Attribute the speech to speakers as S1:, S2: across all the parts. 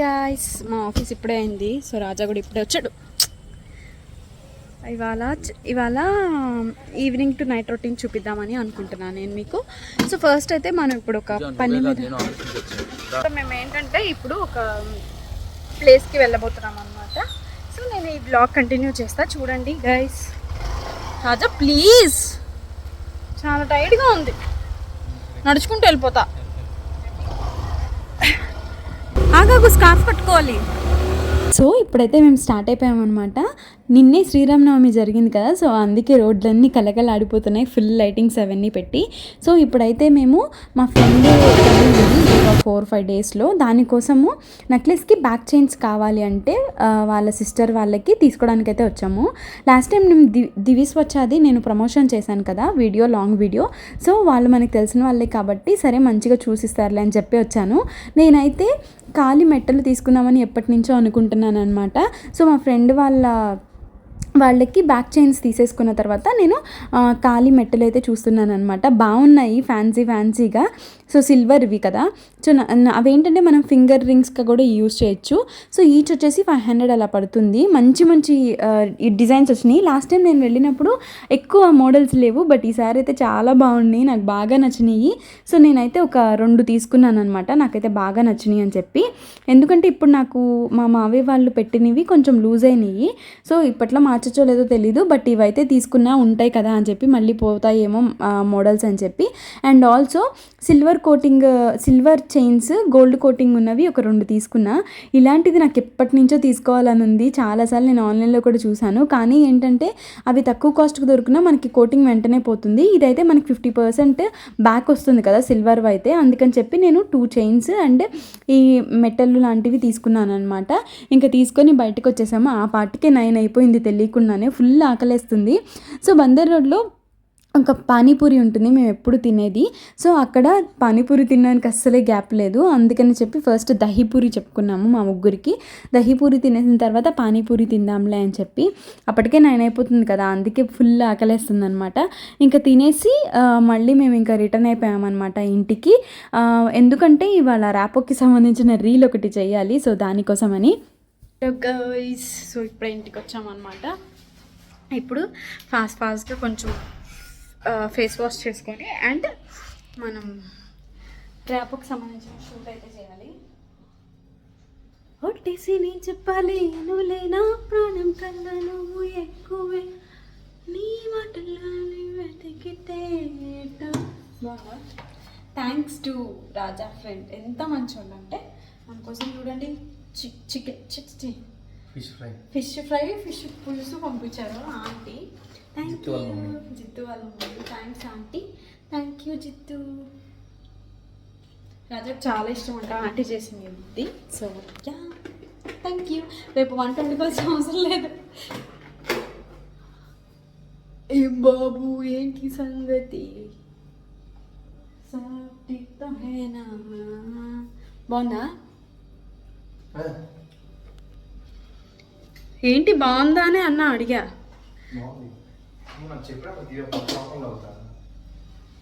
S1: Guys మా office ఇప్పుడే అయింది. సో రాజా కూడా ఇప్పుడే వచ్చాడు. ఇవాళ ఇవాళ ఈవినింగ్ టు నైట్ రొటీన్ చూపిద్దామని అనుకుంటున్నాను నేను మీకు. సో ఫస్ట్ అయితే మనం ఇప్పుడు ఒక పని మీద మేము ఏంటంటే ఇప్పుడు ఒక ప్లేస్కి వెళ్ళబోతున్నాం అనమాట సో నేను ఈ బ్లాగ్ కంటిన్యూ చేస్తా. చూడండి గైస్ రాజా ప్లీజ్ చాలా టైట్గా ఉంది. నడుచుకుంటూ వెళ్ళిపోతా. ఆగాగు స్కార్ఫ్ కట్టుకోవాలి. సో ఇప్పుడైతే మేము స్టార్ట్ అయిపోయామన్నమాట. నిన్నే శ్రీరామనవమి జరిగింది కదా సో అందుకే రోడ్లన్నీ కలకలాడిపోతున్నాయి ఫుల్ లైటింగ్స్ అవన్నీ పెట్టి. సో ఇప్పుడైతే మేము మా ఫ్రెండ్ ఫోర్ ఫైవ్ డేస్లో దానికోసము నెక్లెస్కి బ్యాక్ చైన్స్ కావాలి అంటే వాళ్ళ సిస్టర్ వాళ్ళకి తీసుకోవడానికి అయితే వచ్చాము. లాస్ట్ టైం నేను ది దివిస్ వచ్చాది నేను ప్రమోషన్ చేశాను కదా వీడియో లాంగ్ వీడియో. సో వాళ్ళు మనకు తెలిసిన వాళ్ళే కాబట్టి సరే మంచిగా చూసిస్తారులే అని చెప్పి వచ్చాను. నేనైతే కాలి మెట్టలు తీసుకుందామని ఎప్పటి నుంచో అనుకుంటున్నాను అనమాట సో మా ఫ్రెండ్ వాళ్ళ వాళ్ళకి బ్యాక్ చైన్స్ తీసేసుకున్న తర్వాత నేను ఖాళీ కాలి మెట్టలు అయితే చూస్తున్నాను అనమాట బాగున్నాయి ఫ్యాన్సీ ఫ్యాన్సీగా. సో సిల్వర్ ఇవి కదా. సో నా- అవేంటంటే మనం ఫింగర్ రింగ్స్గా కూడా యూస్ చేయొచ్చు. సో ఈచ్ వచ్చేసి ఫైవ్ హండ్రెడ్ అలా పడుతుంది. మంచి మంచి డిజైన్స్ వచ్చినాయి. లాస్ట్ టైం నేను వెళ్ళినప్పుడు ఎక్కువ మోడల్స్ లేవు బట్ ఈసారి అయితే చాలా బాగున్నాయి. నాకు బాగా నచ్చినాయి. సో నేనైతే ఒక రెండు తీసుకున్నాను అనమాట నాకైతే బాగా నచ్చినాయి అని చెప్పి. ఎందుకంటే ఇప్పుడు నాకు మా మావయ్య వాళ్ళు పెట్టినవి కొంచెం లూజ్ అయినాయి. సో ఇప్పట్లో మార్చచ్చో లేదో తెలీదు బట్ ఇవైతే తీసుకున్నా ఉంటాయి కదా అని చెప్పి మళ్ళీ పోతాయేమో మోడల్స్ అని చెప్పి. And also silver coating silver chains gold coating ఉన్నవి ఒక రెండు తీసుకున్నా. ఇలాంటిది నాకు ఎప్పటి నుంచో తీసుకోవాలని ఉంది. చాలాసార్లు నేను ఆన్లైన్లో కూడా చూశాను. కానీ ఏంటంటే అవి తక్కువ కాస్ట్కి దొరికినా మనకి కోటింగ్ వెంటనే పోతుంది. ఇదైతే మనకి ఫిఫ్టీ పర్సెంట్ బ్యాక్ వస్తుంది కదా సిల్వర్ అయితే అందుకని చెప్పి నేను టూ చైన్స్ అండ్ ఈ మెటల్ లాంటివి తీసుకున్నాను అనమాట ఇంకా తీసుకొని బయటకు వచ్చేసాము ఆ పాటికే నైన్ అయిపోయింది తెలియకుండానే. ఫుల్ ఆకలేస్తుంది. సో బందర్ రోడ్లో ఒక పానీపూరి ఉంటుంది మేము ఎప్పుడు తినేది. సో అక్కడ పానీపూరి తినడానికి అస్సలే గ్యాప్ లేదు. అందుకని చెప్పి ఫస్ట్ దహీపూరి చెప్పుకున్నాము మా ముగ్గురికి. దహీపూరి తినేసిన తర్వాత పానీపూరి తిందాంలే అని చెప్పి. అప్పటికే నైన్ అయిపోతుంది కదా అందుకే ఫుల్ ఆకలేస్తుంది అనమాట ఇంకా తినేసి మళ్ళీ మేము ఇంకా రిటర్న్ అయిపోయామన్నమాట ఇంటికి. ఎందుకంటే ఇవాళ ర్యాపోకి సంబంధించిన రీల్ ఒకటి చేయాలి సో దానికోసమని. సో ఇప్పుడు ఇంటికి వచ్చామన్నమాట. ఇప్పుడు ఫాస్ట్ ఫాస్ట్గా కొంచెం ఫేస్ వాష్ చేసుకొని అండ్ మనం ర్యాప్కి సంబంధించిన షూట్ అయితే చేయాలి. ఒట్టేసి నేను చెప్పాలి నువ్వులే నా ప్రాణం కన్నా నువ్వు ఎక్కువే. నీ మాటల్లో వెతికితే థ్యాంక్స్ టు రాజా ఫ్రెండ్ ఎంత మంచోళ్ళు అంటే మన కోసం చూడండి. Chicken chicken
S2: fish fry
S1: fish fry fish పులుసు పంపించారు ఆంటీ. Thank you. జిత్తు వాళ్ళ mummy. Thanks aunty. Thank you Jithu. రాజాకు చాలా ఇష్టం అంట ఆంటీ చేసింది ఇది సో యా థ్యాంక్ యూ రేపు వంట వండుకోవాల్సిన అవసరం లేదు. ఏం బాబు ఏంటి సంగతి? బాగుందా? ఏంటి బాగుందా అని అన్న అడిగా.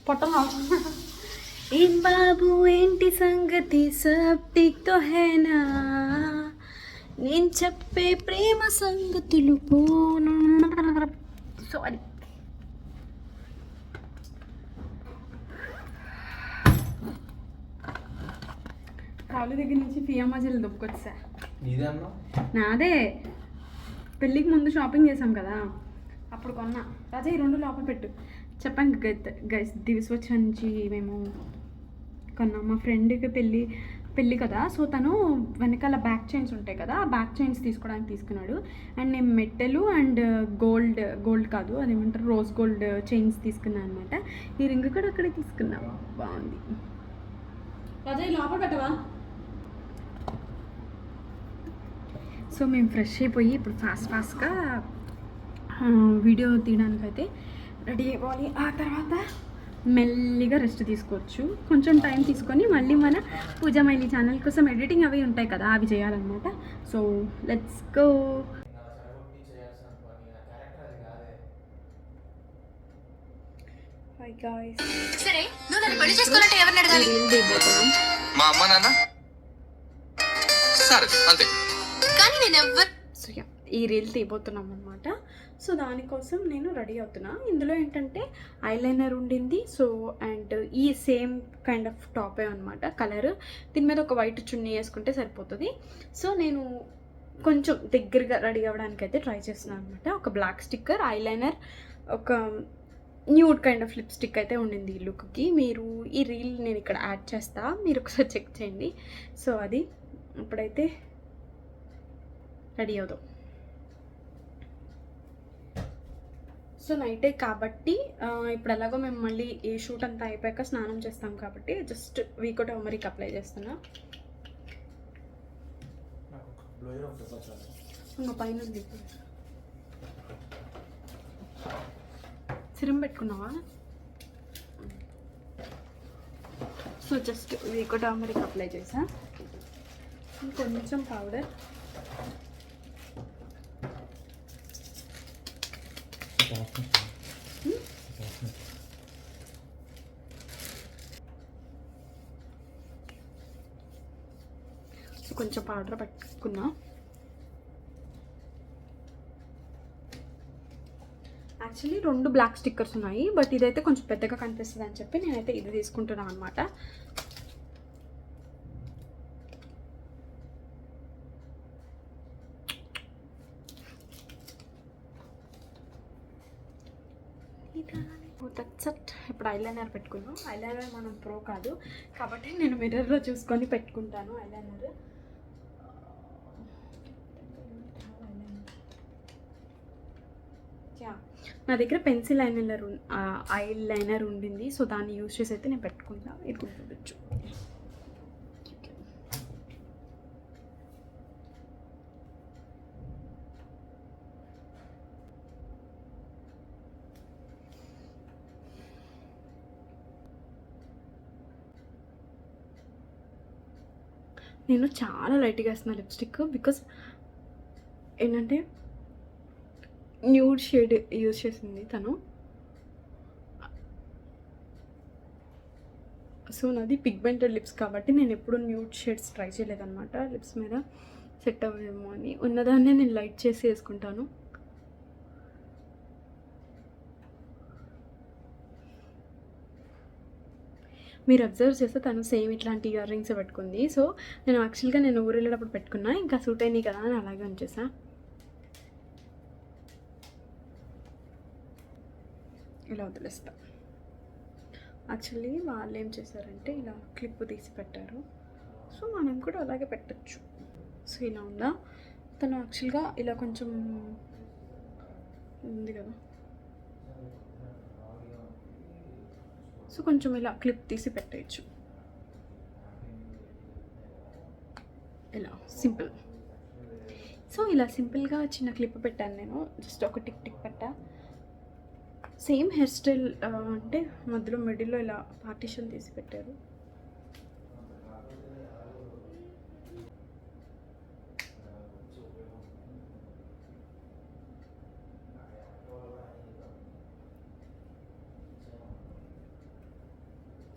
S1: పొట్టం ఏం బాబు ఏంటి సంగతి? సబ్టిక్తో హేనా? నేను చెప్పే ప్రేమ సంగతులు పోను. సారీ కాలు దగ్గర నుంచి ఫియామా జెల్ దొక్కొచ్చా
S2: నీదే అన్నా
S1: నాదే. పెళ్ళికి ముందు షాపింగ్ చేసాం కదా అప్పుడు కొన్నా. రాజా ఈ రెండు లోపల పెట్టు. చెప్పాను గైస్ దివిస్ వచ్చి నుంచి మేము కొన్నాం. మా ఫ్రెండ్కి పెళ్ళి పెళ్ళి కదా. సో తను వెనకాల బ్యాక్ చైన్స్ ఉంటాయి కదా ఆ బ్యాక్ చైన్స్ తీసుకోవడానికి తీసుకున్నాడు. అండ్ నేను మెట్టెలు అండ్ గోల్డ్ గోల్డ్ కాదు అదేమంటారు రోజ్ గోల్డ్ చైన్స్ తీసుకున్నాను అనమాట ఈ రింగ్ కూడా అక్కడే తీసుకున్నావా? బాగుంది. రాజా ఈ లోపల పెట్టవా? సో మేము ఫ్రెష్ అయిపోయి ఇప్పుడు ఫాస్ట్ ఫాస్ట్గా వీడియో తీయడానికి అయితే రెడీ అయిపోవాలి. ఆ తర్వాత మెల్లిగా రెస్ట్ తీసుకోవచ్చు. కొంచెం టైం తీసుకొని మళ్ళీ మన పూజ మైలి ఛానల్ కోసం ఎడిటింగ్ అవి ఉంటాయి కదా అవి చేయాలన్నమాట. So let's go. Hi guys
S3: సరే నువ్వు నన్ను పెళ్ళి చేసుకోవాలంటే ఎవరిని అడగాలి?
S2: మా అమ్మ నాన్న?
S3: సార్ అంతే.
S4: కానీ నేను ఎవ్వరు
S1: సో ఈ రీల్ తీయబోతున్నాం అనమాట సో దానికోసం నేను రెడీ అవుతున్నా. ఇందులో ఏంటంటే ఐలైనర్ ఉండింది. సో అండ్ ఈ సేమ్ కైండ్ ఆఫ్ టాపే అనమాట కలర్ దీని మీద ఒక వైట్ చున్నీ వేసుకుంటే సరిపోతుంది. సో నేను కొంచెం దగ్గరగా రెడీ అవ్వడానికి అయితే ట్రై చేస్తున్నాను అనమాట ఒక బ్లాక్ స్టిక్కర్ ఐలైనర్ ఒక న్యూడ్ కైండ్ ఆఫ్ లిప్స్టిక్ అయితే ఉండింది ఈ లుక్కి మీరు ఈ రీల్ నేను ఇక్కడ యాడ్ చేస్తా. మీరు ఒకసారి చెక్ చేయండి. సో అది. ఇప్పుడైతే రెడీ అవుదాం. సో నైటే కాబట్టి ఇప్పుడు ఎలాగో మేము మళ్ళీ ఈ షూట్ అంతా అయిపోయాక స్నానం చేస్తాం కాబట్టి జస్ట్ వీకో టర్మరిక్ అప్లై చేస్తున్నా. పైన సిరం పెట్టుకున్నావా? So just Vicco turmeric apply చేసా. కొంచెం పౌడర్ కొంచెం పౌడర్ పెట్టుకున్నా. యాక్చువల్లీ రెండు బ్లాక్ స్టిక్కర్స్ ఉన్నాయి బట్ ఇదైతే కొంచెం పెద్దగా కనిపిస్తుంది అని చెప్పి నేనైతే ఇది తీసుకుంటున్నాను అనమాట దట్సట్ ఇప్పుడు ఐలైనర్ పెట్టుకున్నాం ఐలైనర్ మనం ప్రో కాదు. కాబట్టి నేను మిర్రర్లో చూసుకొని పెట్టుకుంటాను ఐలైనర్ యా. నా దగ్గర పెన్సిల్ ఐలైనర్ ఐ లైనర్ ఉండింది. సో దాన్ని యూజ్ చేసి అయితే నేను పెట్టుకుంటాను ఇది గుర్తుండొచ్చు నేను చాలా లైట్గా వేస్తున్నా లిప్స్టిక్ బికాస్ ఏంటంటే న్యూడ్ షేడ్ యూజ్ చేసింది తను. సో నాది పిగ్మెంటెడ్ లిప్స్ కాబట్టి నేను ఎప్పుడు న్యూడ్ షేడ్స్ ట్రై చేయలేదన్నమాట. లిప్స్ మీద సెట్ అవ్వేమో అని. ఉన్నదాన్నే నేను లైట్ చేసి వేసుకుంటాను. మీరు అబ్జర్వ్ చేస్తే తను సేమ్ ఇట్లాంటి ఇయర్ రింగ్స్ పెట్టుకుంది. సో నేను యాక్చువల్గా నేను ఊరు వెళ్ళేటప్పుడు పెట్టుకున్నా ఇంకా సూట్ అయినాయి కదా అని అలాగే ఉంచేసా. ఇలా వదిలేస్తా. యాక్చువల్లీ వాళ్ళు ఏం చేశారంటే ఇలా క్లిప్ తీసి పెట్టారు. సో మనం కూడా అలాగే పెట్టచ్చు. సో ఇలా ఉందా? తను యాక్చువల్గా ఇలా కొంచెం ఉంది కదా. సో కొంచెం ఇలా క్లిప్ తీసి పెట్టేయచ్చు. ఇలా సింపుల్. సో ఇలా సింపుల్గా చిన్న క్లిప్ పెట్టాను నేను. జస్ట్ ఒక టిక్ టిక్ పెట్టా. సేమ్ హెయిర్ స్టైల్ అంటే మధ్యలో మిడిల్లో ఇలా పార్టీషన్ తీసి పెట్టారు.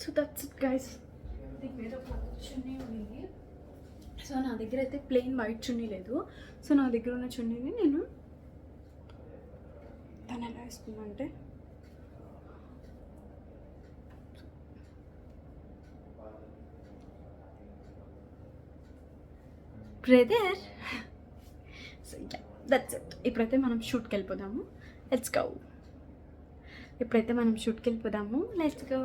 S1: సో దట్స్ ఇట్ గైస్ ఒక చున్నీ ఉంది. సో నా దగ్గర అయితే ప్లెయిన్ వైట్ చున్నీ లేదు. సో నా దగ్గర ఉన్న చున్నీని నేను తను ఎలా వేసుకున్నా అంటే. బ్రదర్ సో దట్స్ ఇట్ ఇప్పుడైతే మనం షూట్కి వెళ్ళిపోదాము. లెట్స్ గో ఇప్పుడైతే మనం షూట్కి వెళ్ళిపోదాము. లెట్స్ గో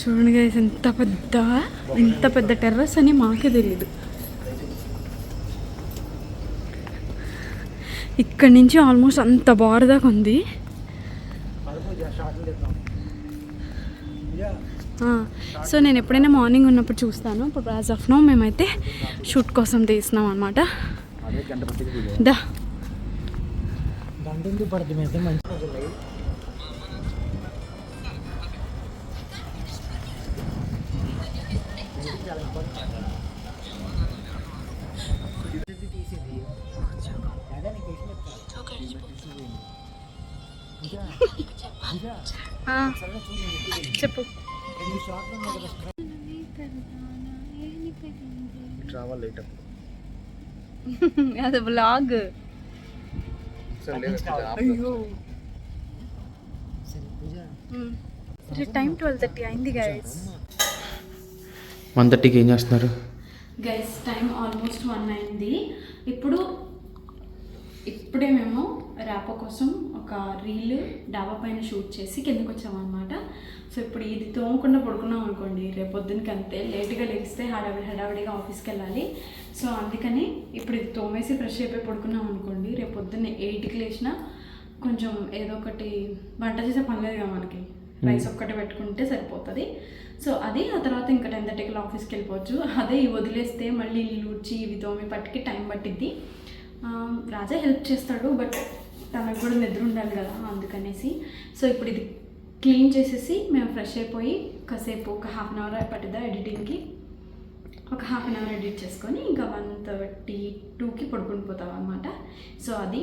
S1: చూడండి గైస్ ఎంత పెద్ద ఎంత పెద్ద టెర్రస్ అని మాకే తెలీదు. ఇక్కడి నుంచి ఆల్మోస్ట్ అంత బార్ దాకా ఉంది. సో నేను ఎప్పుడైనా మార్నింగ్ ఉన్నప్పుడు చూస్తాను. ఇప్పుడు యాజ్ ఆఫ్ నో మేమైతే షూట్ కోసం తీస్తున్నాం అనమాట దా. చెప్పు.
S2: రావాలి లేట్ అప్పుడు
S1: అది బ్లాగ్ టైం ట్వెల్వ్ థర్టీ అయింది గైస్
S2: వన్ థర్టీకి ఏం చేస్తున్నారు?
S1: గైస్ టైం ఆల్మోస్ట్ వన్ అయింది. ఇప్పుడు ఇప్పుడే మేము ర్యాపో కోసం ఒక రీల్ డాబా పైన షూట్ చేసి కిందకు వచ్చామన్నమాట. సో ఇప్పుడు ఇది తోమకుండా పడుకున్నాం అనుకోండి రేపు పొద్దునకి అంతే. లేట్గా లెగిస్తే హడావిడి హడావిడిగా ఆఫీస్కి వెళ్ళాలి. సో అందుకని ఇప్పుడు ఇది తోమేసి ఫ్రెష్ అయిపోయి పడుకున్నాం అనుకోండి రేపు పొద్దున్నే ఎయిట్కి లేచినా కొంచెం ఏదో ఒకటి వంట చేసే పని లేదు కదా మనకి. రైస్ ఒక్కటి పెట్టుకుంటే సరిపోతుంది. సో అది ఆ తర్వాత ఇంకా టెన్ థర్టీకి ఆఫీస్కి వెళ్ళిపోవచ్చు. అదే ఇవి వదిలేస్తే మళ్ళీ ఇల్లు ఊడ్చి ఇవి తోమి పట్టుకి టైం పట్టిద్ది. రాజా హెల్ప్ చేస్తాడు బట్ తనకు కూడా నిద్ర ఉండాలి కదా అందుకనేసి. సో ఇప్పుడు ఇది క్లీన్ చేసేసి మేము ఫ్రెష్ అయిపోయి కాసేపు ఒక హాఫ్ అన్ అవర్ పట్టిద్దా ఎడిటింగ్కి. ఒక హాఫ్ అన్ అవర్ ఎడిట్ చేసుకొని ఇంకా వన్ థర్టీ టూకి పడుకుని పోతాం అనమాట సో అది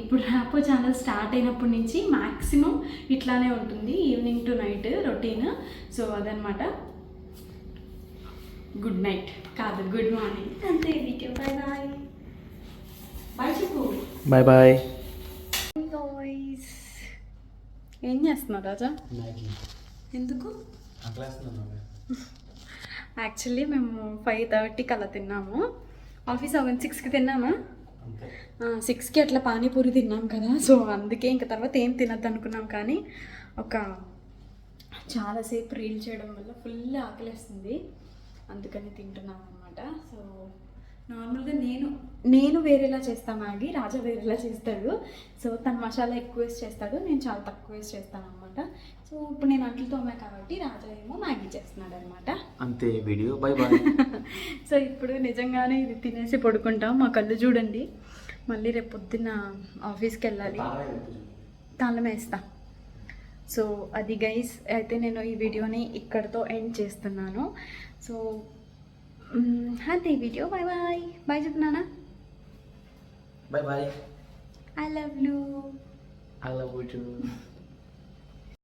S1: ఇప్పుడు ర్యాపో ఛానల్ స్టార్ట్ అయినప్పటి నుంచి మ్యాక్సిమం ఇట్లానే ఉంటుంది. Evening to night routine. So అదనమాట గుడ్ నైట్. కాదు గుడ్ మార్నింగ్. అంతే బాయ్ బాయ్ బాయ్ చెప్పు.
S2: బాయ్ బాయ్
S1: ఏం చేస్తున్నావు రాజా ఎందుకు? యాక్చువల్లీ మేము ఫైవ్ థర్టీకి అలా తిన్నాము. ఆఫీస్ అవన్నీ సిక్స్కి తిన్నామా? సిక్స్కి అట్లా పానీపూరి తిన్నాం కదా. సో అందుకే ఇంకా తర్వాత ఏం తినద్దు అనుకున్నాం కానీ ఒక చాలాసేపు రీల్ చేయడం వల్ల ఫుల్ ఆకలేస్తుంది. అందుకని తింటున్నాం అనమాట సో నార్మల్గా నేను. నేను వేరేలా చేస్తాను మ్యాగీ రాజా వేరేలా చేస్తాడు. సో తను మసాలా ఎక్కువ వేసి చేస్తాడు నేను చాలా తక్కువ వేసి చేస్తాను అనమాట సో ఇప్పుడు నేను అంట్లు తోమా కాబట్టి రాజా ఏమో మ్యాగీ చేస్తున్నాడు అనమాట
S2: అంతే వీడియో బాయ్ బాయ్
S1: సో ఇప్పుడు నిజంగానే ఇది తినేసి పడుకుంటాం. మా కళ్ళు చూడండి. మళ్ళీ రేపు పొద్దున్న ఆఫీస్కి వెళ్ళాలి. తాళం వేస్తా. సో అది గైస్ అయితే నేను ఈ వీడియోని ఇక్కడితో ఎండ్ చేస్తున్నాను. సో మ్, అంతే ఈ video bye bye bye చెప్తున్నానా
S2: bye bye
S1: I love you
S2: I love you